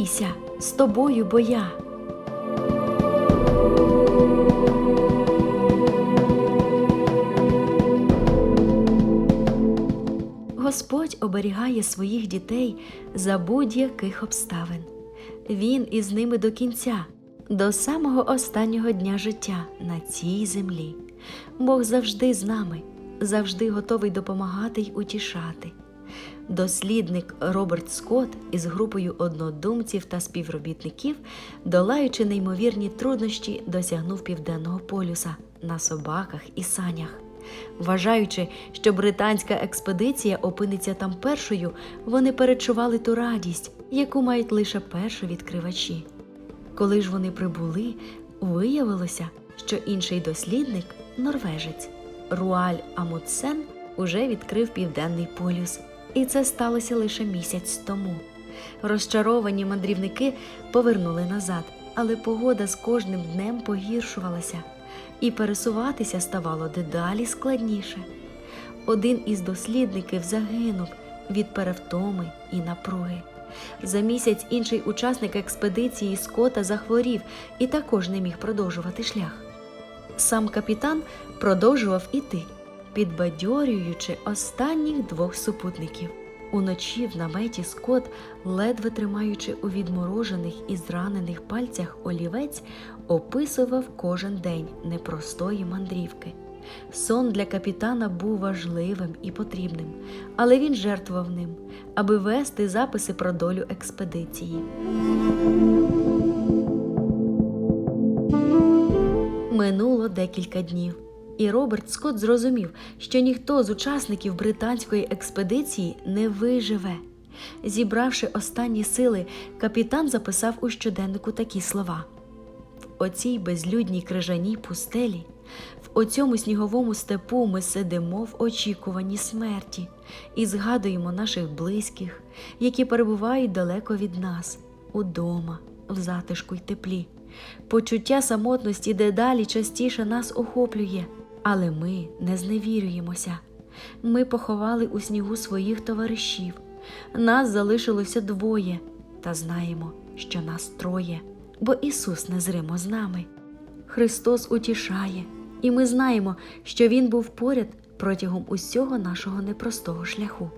бійся, з тобою бо я. Господь оберігає своїх дітей за будь-яких обставин. Він із ними до кінця, до самого останнього дня життя на цій землі. Бог завжди з нами, завжди готовий допомагати й утішати. Дослідник Роберт Скотт із групою однодумців та співробітників, долаючи неймовірні труднощі, досягнув південного полюса на собаках і санях. Вважаючи, що британська експедиція опиниться там першою, вони перечували ту радість, яку мають лише першовідкривачі. Коли ж вони прибули, виявилося, що інший дослідник, норвежець Руаль Амутсен, уже відкрив південний полюс, і це сталося лише місяць тому. Розчаровані мандрівники повернули назад, але погода з кожним днем погіршувалася, і пересуватися ставало дедалі складніше. Один із дослідників загинув від перевтоми і напруги. За місяць інший учасник експедиції Скота захворів і також не міг продовжувати шлях. Сам капітан продовжував іти, підбадьорюючи останніх двох супутників. Уночі в наметі Скот, ледве тримаючи у відморожених і зранених пальцях олівець, описував кожен день непростої мандрівки. Сон для капітана був важливим і потрібним, але він жертвував ним, аби вести записи про долю експедиції. Минуло декілька днів, і Роберт Скотт зрозумів, що ніхто з учасників британської експедиції не виживе. Зібравши останні сили, капітан записав у щоденнику такі слова: в оцій безлюдній крижаній пустелі, в оцьому сніговому степу ми сидимо в очікуванні смерті і згадуємо наших близьких, які перебувають далеко від нас, удома, в затишку й теплі. Почуття самотності дедалі частіше нас охоплює, але ми не зневірюємося. Ми поховали у снігу своїх товаришів. Нас залишилося двоє, та знаємо, що нас троє, бо Ісус незримо з нами. Христос утішає, і ми знаємо, що Він був поряд протягом усього нашого непростого шляху.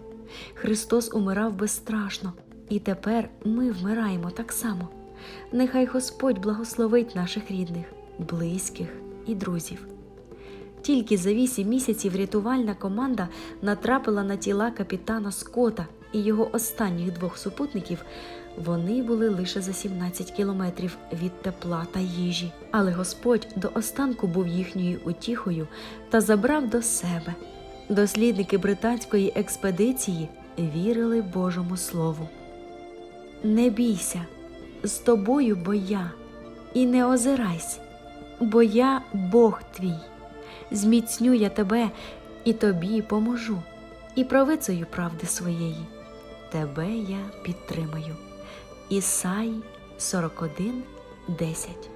Христос умирав безстрашно, і тепер ми вмираємо так само. Нехай Господь благословить наших рідних, близьких і друзів. Тільки за вісім місяців рятувальна команда натрапила на тіла капітана Скота і його останніх двох супутників. Вони були лише за 17 кілометрів від тепла та їжі, але Господь до останку був їхньою утіхою та забрав до себе. Дослідники британської експедиції вірили Божому Слову. Не бійся, з тобою бо я, і не озирайся, бо я Бог твій. Зміцню я тебе і тобі поможу, і правицею правди своєї. Тебе я підтримаю. Ісаї 41, 10